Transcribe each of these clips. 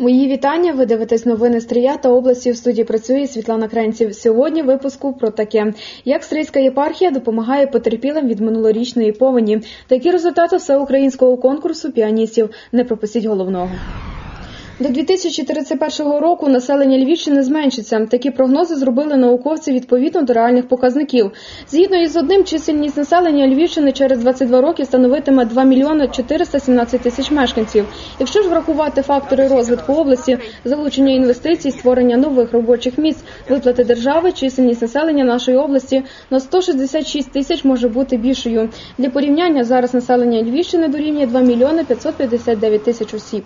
Мої вітання. Ви дивитесь новини Стрія та області. В студії працює Світлана Кренців. Сьогодні випуску про таке: як Стрийська єпархія допомагає потерпілим від минулорічної повені. Такі результати всеукраїнського конкурсу піаністів. Не пропустіть головного. До 2031 року населення Львівщини зменшиться. Такі прогнози зробили науковці відповідно до реальних показників. Згідно із одним, чисельність населення Львівщини через 22 роки становитиме 2 мільйони 417 тисяч мешканців. Якщо ж врахувати фактори розвитку області, залучення інвестицій, створення нових робочих місць, виплати держави, чисельність населення нашої області на 166 тисяч може бути більшою. Для порівняння зараз населення Львівщини дорівнює 2 мільйони 559 тисяч осіб.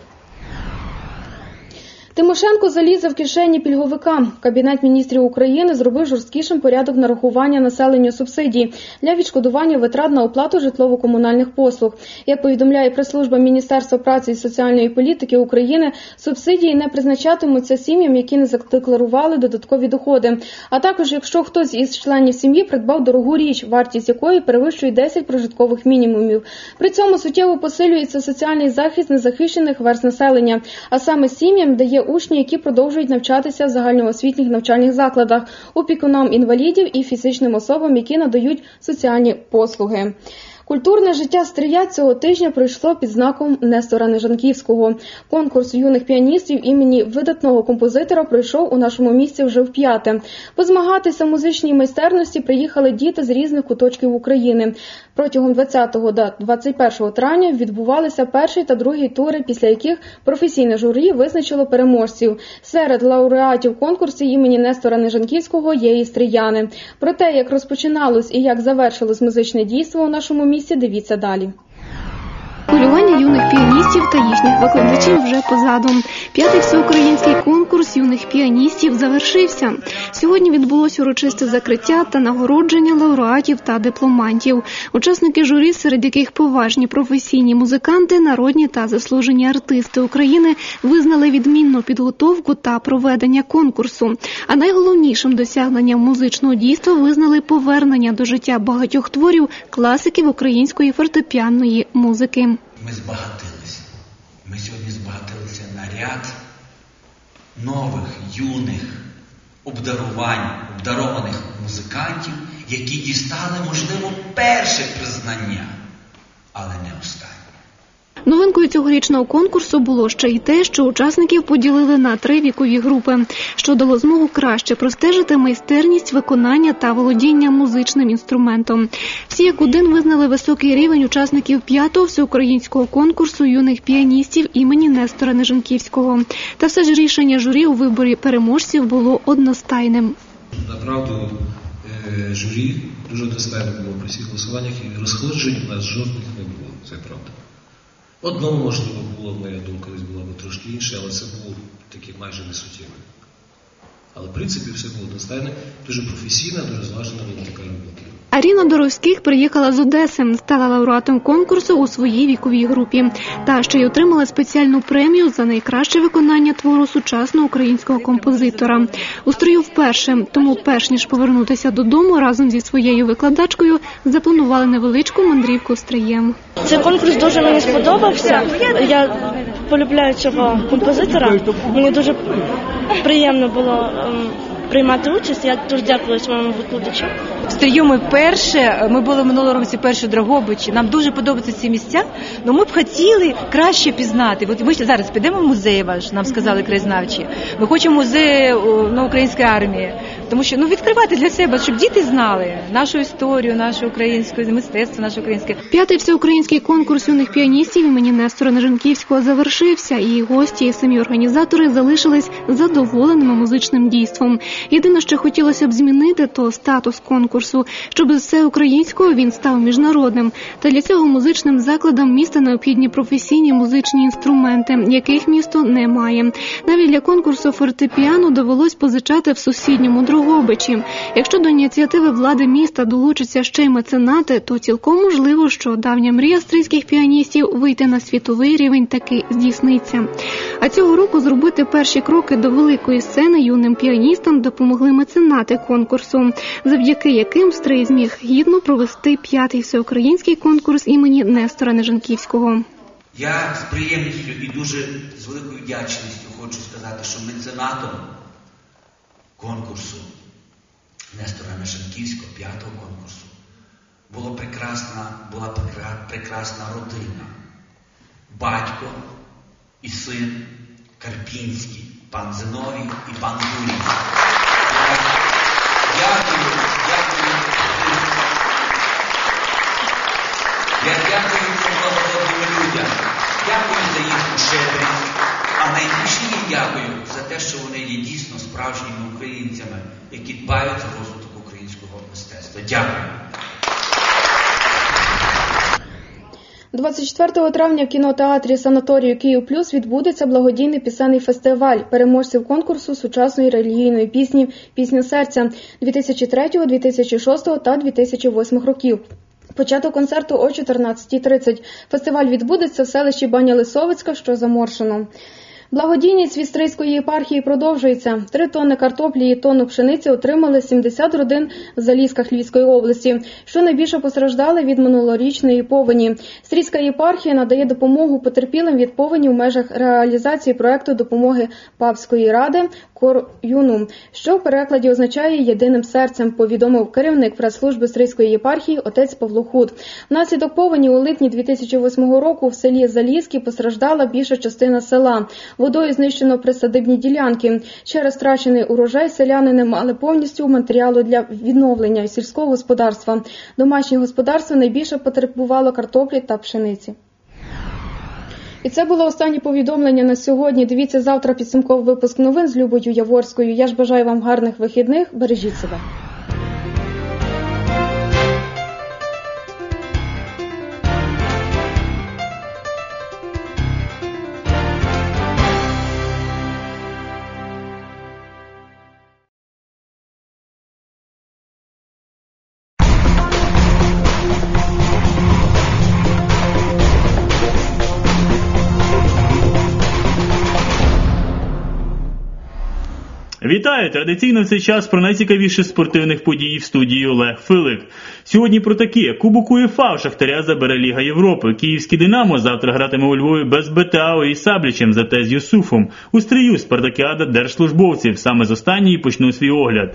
Тимошенко залізе в кишені пільговика. Кабінет міністрів України зробив жорсткішим порядок нарахування населенню субсидій для відшкодування витрат на оплату житлово-комунальних послуг. Як повідомляє прес-служба Міністерства праці і соціальної політики України, субсидії не призначатимуться сім'ям, які не задекларували додаткові доходи. А також, якщо хтось із членів сім'ї придбав дорогу річ, вартість якої перевищує 10 прожиткових мінімумів. При цьому суттєво посилюється соціальний захист незахищених верст населення, а саме сім'ям, де є учні, які продовжують навчатися в загальноосвітніх навчальних закладах, опікунам інвалідів і фізичним особам, які надають соціальні послуги. Культурне життя Стрия цього тижня пройшло під знаком Нестора Нежанківського. Конкурс юних піаністів імені видатного композитора пройшов у нашому місті вже вп'яте. Позмагатися в музичній майстерності приїхали діти з різних куточків України. Протягом 20 до 21 травня відбувалися перший та другий тури, після яких професійне журі визначило переможців. Серед лауреатів конкурсу імені Нестора Нежанківського є і стрияни. Про те, як розпочиналось і як завершилось музичне дійство у нашому місці, дивіться далі. Полювання юних піаністів та їхніх викладачів вже позаду. П'ятий всеукраїнський юних піаністів завершився. Сьогодні відбулося урочисте закриття та нагородження лауреатів та дипломантів. Учасники журі, серед яких поважні професійні музиканти, народні та заслужені артисти України, визнали відмінну підготовку та проведення конкурсу. А найголовнішим досягненням музичного дійства визнали повернення до життя багатьох творів класиків української фортепіанної музики. Ми збагатилися. Ми сьогодні збагатилися на ряд нових, юних обдарувань, обдарованих музикантів, які дістали, можливо, перше признання, але не останнє. Новинкою цьогорічного конкурсу було ще й те, що учасників поділили на три вікові групи, що дало змогу краще простежити майстерність виконання та володіння музичним інструментом. Всі як один визнали високий рівень учасників п'ятого всеукраїнського конкурсу юних піаністів імені Нестора Нежанківського. Та все ж рішення журі у виборі переможців було одностайним. Направду е, журі дуже достойно було при всіх голосуваннях і розходжень у нас жодних не було, це правда. Одному, можливо, було, моя думка десь була б трошки інша, але це було таке майже несуттєве. Але в принципі все було достатньо дуже професійна, дуже зважена робота. Аріна Доровських приїхала з Одеси, стала лауреатом конкурсу у своїй віковій групі. Та ще й отримала спеціальну премію за найкраще виконання твору сучасного українського композитора. У строю вперше, тому перш ніж повернутися додому разом зі своєю викладачкою, запланували невеличку мандрівку стриєм. Цей конкурс дуже мені сподобався. Я полюбляю цього композитора. Мені дуже приємно було ем, приймати участь. Я дуже дякую своєму викладачу. Стрію ми перше. Ми були минулого року перші Драгобичі. Нам дуже подобаються ці місця. але ми б хотіли краще пізнати. От ми зараз підемо в музей ваш, нам сказали краєзнавчі. Ми хочемо музей ну, української армії. Тому що ну відкривати для себе, щоб діти знали нашу історію, нашу українську мистецтво, наше українське. П'ятий всеукраїнський конкурс юних піаністів імені Нестора Нежанківського завершився, і гості і самі організатори залишились задоволеними музичним дійством. Єдине, що хотілося б змінити, то статус конкурсу, щоб з всеукраїнського він став міжнародним. Та для цього музичним закладам міста необхідні професійні музичні інструменти, яких місто не має. Навіть для конкурсу фортепіано довелось позичати в сусідньому Дрогобичі. Якщо до ініціативи влади міста долучаться ще й меценати, то цілком можливо, що давня мрія стрийських піаністів вийти на світовий рівень таки здійсниться. А цього року зробити перші кроки до великої сцени юним піаністам допомогли меценати конкурсу, завдяки яким Стрий зміг гідно провести п'ятий всеукраїнський конкурс імені Нестора Нежанківського. Я з приємністю і дуже з великою вдячністю хочу сказати, що меценатом конкурсу Нестора Мешанківського, п'ятого конкурсу, була прекрасна, була прекрасна родина. Батько і син Карпінський, пан Зиновій і пан Юрій. Дякую, дякую. Я дякую благородним людям. Дякую за їхню щедрість. А найбільше їм дякую за те, що вони є дійсно справжніми українцями, які дбають за розвиток українського мистецтва. Дякую. 24 травня в кінотеатрі санаторію Київ Плюс відбудеться благодійний пісенний фестиваль переможців конкурсу сучасної релігійної пісні Пісня серця 2003, 2006 та 2008 років. Початок концерту о 14.30. Фестиваль відбудеться в селищі Баня Лисовицька, що заморшено. Благодійність від Стрийської єпархії продовжується. Три тонни картоплі і тонну пшениці отримали 70 родин в Залізках Львівської області, що найбільше постраждали від минулорічної повені. Стрийська єпархія надає допомогу потерпілим від повені в межах реалізації проекту допомоги Папської ради Кор Юнум, що в перекладі означає єдиним серцем. Повідомив керівник прес-служби Стрийської єпархії отець Павло Худ. Внаслідок повені у липні 2008 року в селі Залізки постраждала більша частина села. Водою знищено присадибні ділянки. Через втрачений урожай селяни не мали повністю матеріалу для відновлення сільського господарства. Домашнє господарство найбільше потребувало картоплі та пшениці. І це було останнє повідомлення на сьогодні. Дивіться завтра підсумковий випуск новин з Любою Яворською. Я ж бажаю вам гарних вихідних. Бережіть себе. Вітаю! Традиційно в цей час про найцікавіше спортивних подій в студії Олег Филик. Сьогодні про такі Кубок УЄФА в Шахтаря забере Ліга Європи. Київський Динамо завтра гратиме у Львові без БТАО і Саблічем, зате з Юсуфом. У стрію Спартакіада держслужбовців. Саме з останньої почну свій огляд.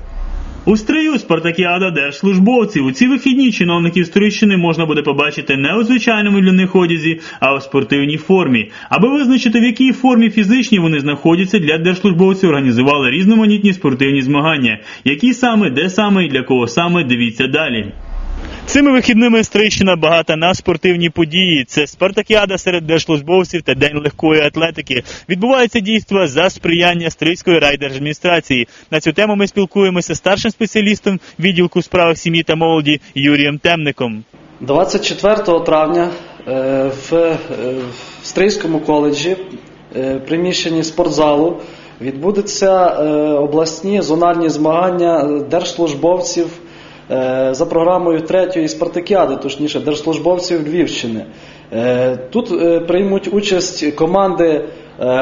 У стрию Спартакіада держслужбовців у ці вихідні чиновників Стрийщини можна буде побачити не у звичайному для них одязі, а у спортивній формі. Аби визначити, в якій формі фізичній вони знаходяться, для держслужбовців організували різноманітні спортивні змагання. Які саме, де саме і для кого саме, дивіться далі. Цими вихідними Стрийщина багата на спортивні події. Це спартакіада серед держслужбовців та день легкої атлетики. Відбуваються дійства за сприяння Стрийської райдержадміністрації. На цю тему ми спілкуємося з старшим спеціалістом відділку справах сім'ї та молоді Юрієм Темником. 24 травня е, в е, Стрийському коледжі, е, приміщенні спортзалу, відбудуться обласні зональні змагання держслужбовців за програмою третьої спартакіади, точніше, держслужбовців Львівщини. Е, Тут е, приймуть участь команди е,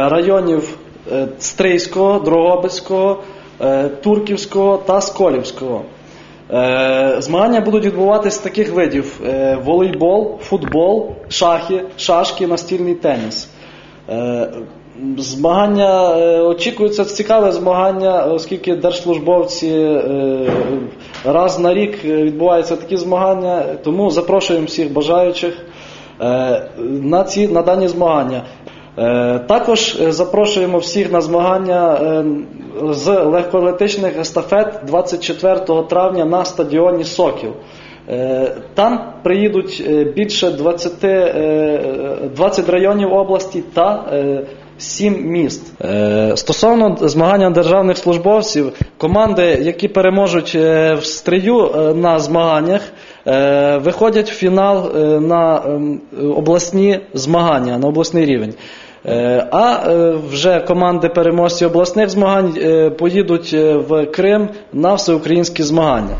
районів е, Стрийського, Дрогобицького, е, Турківського та Сколівського. Е, Змагання будуть відбуватись з таких видів: е, волейбол, футбол, шахи, шашки, настільний теніс. Е, Змагання е, очікується цікаве змагання, оскільки держслужбовці е, раз на рік відбуваються такі змагання, тому запрошуємо всіх бажаючих на ці на дані змагання. Також запрошуємо всіх на змагання з легкоатлетичних естафет 24 травня на стадіоні Сокіл. Е, Там приїдуть е, більше 20, е, 20 районів області та е, 7 міст. Е, Стосовно змагання державних службовців, команди, які переможуть е, в стрию е, на змаганнях, е, виходять в фінал е, на ем, обласні змагання, на обласний рівень. Е, А е, вже команди переможці обласних змагань е, поїдуть е, в Крим на всеукраїнські змагання.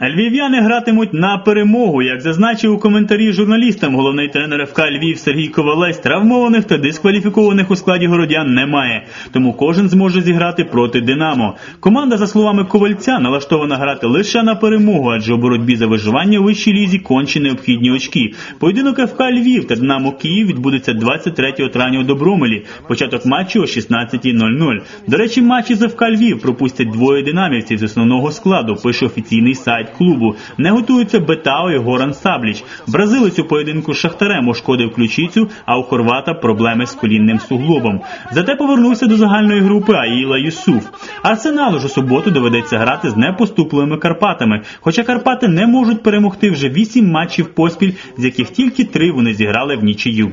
Львів'яни гратимуть на перемогу. Як зазначив у коментарі журналістам, головний тренер ФК Львів Сергій Ковалець, травмованих та дискваліфікованих у складі городян немає, тому кожен зможе зіграти проти Динамо. Команда, за словами Ковальця, налаштована грати лише на перемогу, адже у боротьбі за виживання у вищій лізі конче необхідні очки. Поєдинок ФК Львів та Динамо Київ відбудеться 23 травня у Добромелі. Початок матчу о 16.00. До речі, матчі з ФК Львів пропустять двоє динамівців з основного складу. Пише офіційний сайт клубу. Не готуються Бетао і Горан Сабліч. Бразилець у поєдинку з Шахтарем ушкодив ключицю, а у хорвата проблеми з колінним суглобом. Зате повернувся до загальної групи Аїла Юсуф. Арсеналу ж у суботу доведеться грати з непоступливими Карпатами. Хоча Карпати не можуть перемогти вже вісім матчів поспіль, з яких тільки три вони зіграли в нічию.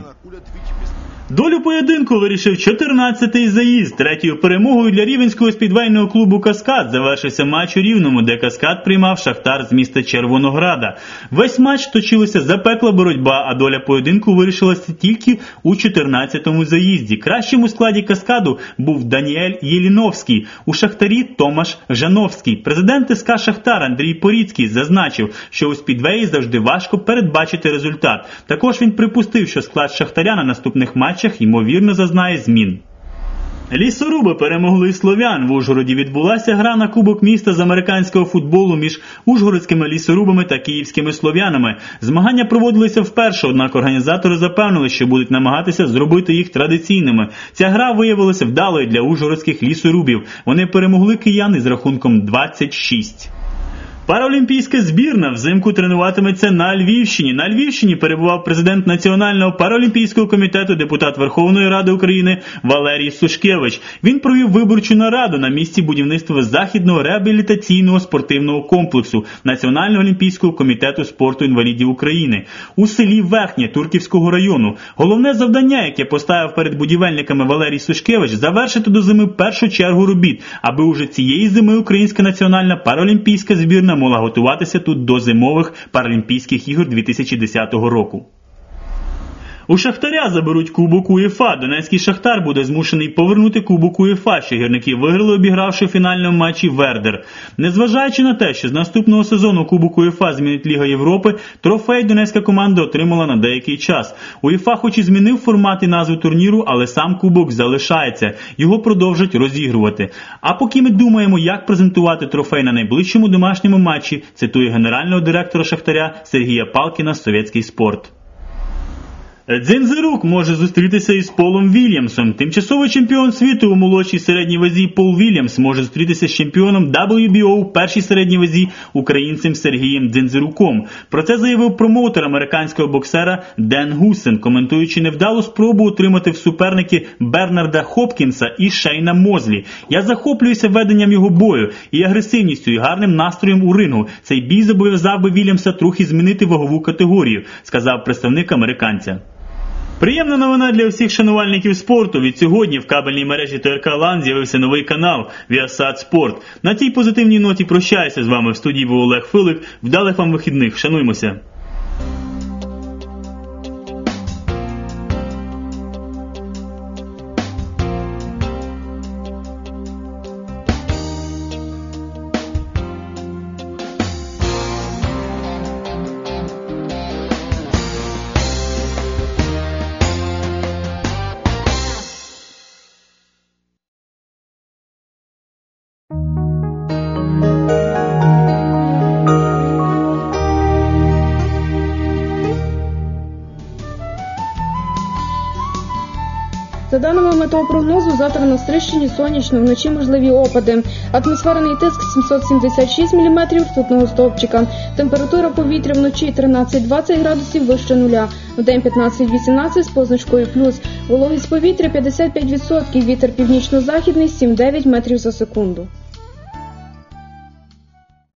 Долю поєдинку вирішив 14-й заїзд. Третьою перемогою для рівенського спідвейного клубу Каскад завершився матч у Рівному, де Каскад приймав Шахтар з міста Червонограда. Весь матч точилася запекла боротьба, а доля поєдинку вирішилася тільки у 14-му заїзді. Кращим у складі Каскаду був Даніель Єліновський, у Шахтарі Томаш Жановський. Президент СК Шахтар Андрій Поріцький зазначив, що у спідвеї завжди важко передбачити результат. Також він припустив, що склад Шахтаря на наступних матчах ймовірно зазнає змін. Лісоруби перемогли слов'ян. В Ужгороді відбулася гра на Кубок міста з американського футболу між ужгородськими лісорубами та київськими слов'янами. Змагання проводилися вперше, однак організатори запевнили, що будуть намагатися зробити їх традиційними. Ця гра виявилася вдалою для ужгородських лісорубів. Вони перемогли киян із рахунком 26. Паралімпійська збірна взимку тренуватиметься на Львівщині. На Львівщині перебував президент Національного паралімпійського комітету, депутат Верховної Ради України Валерій Сушкевич. Він провів виборчу нараду на місці будівництва західного реабілітаційного спортивного комплексу Національного олімпійського комітету спорту інвалідів України у селі Верхнє Турківського району. Головне завдання, яке поставив перед будівельниками Валерій Сушкевич, завершити до зими першу чергу робіт, аби уже цієї зими Українська національна паралімпійська збірна могла готуватися тут до зимових Паралімпійських ігор 2010 року. У Шахтаря заберуть Кубок УЄФА. Донецький Шахтар буде змушений повернути Кубок УЄФА, що гірники виграли, обігравши в фінальному матчі Вердер. Незважаючи на те, що з наступного сезону Кубок УЄФА змінить Ліга Європи, трофей донецька команда отримала на деякий час. УЄФА хоч і змінив формат і назву турніру, але сам кубок залишається. Його продовжать розігрувати. А поки ми думаємо, як презентувати трофей на найближчому домашньому матчі, цитує генерального директора Шахтаря Сергія Палкіна Совєтський спорт. Дзинзирук може зустрітися із Полом Вільямсом. Тимчасовий чемпіон світу у молодшій середній вазі Пол Вільямс може зустрітися з чемпіоном WBO у першій середній вазі українцем Сергієм Дзинзируком. Про це заявив промоутер американського боксера Ден Гусен, коментуючи невдалу спробу отримати в суперники Бернарда Хопкінса і Шейна Мозлі. Я захоплююся веденням його бою і агресивністю, і гарним настроєм у рингу. Цей бій зобов'язав би Вільямса трохи змінити вагову категорію, сказав представник американця. Приємна новина для всіх шанувальників спорту. Від сьогодні в кабельній мережі ТРК Лан з'явився новий канал Віасад Спорт. На тій позитивній ноті прощаюся з вами в студії був Олег Филик. Вдалих вам вихідних. Шануймося. За даними метеопрогнозу, завтра на Стрищині сонячно, вночі можливі опади. Атмосферний тиск 776 мм ртутного стовпчика. Температура повітря вночі 13-20 градусів вище нуля. В день 15-18 з позначкою плюс. Вологість повітря 55%, вітер північно-західний 7-9 метрів за секунду.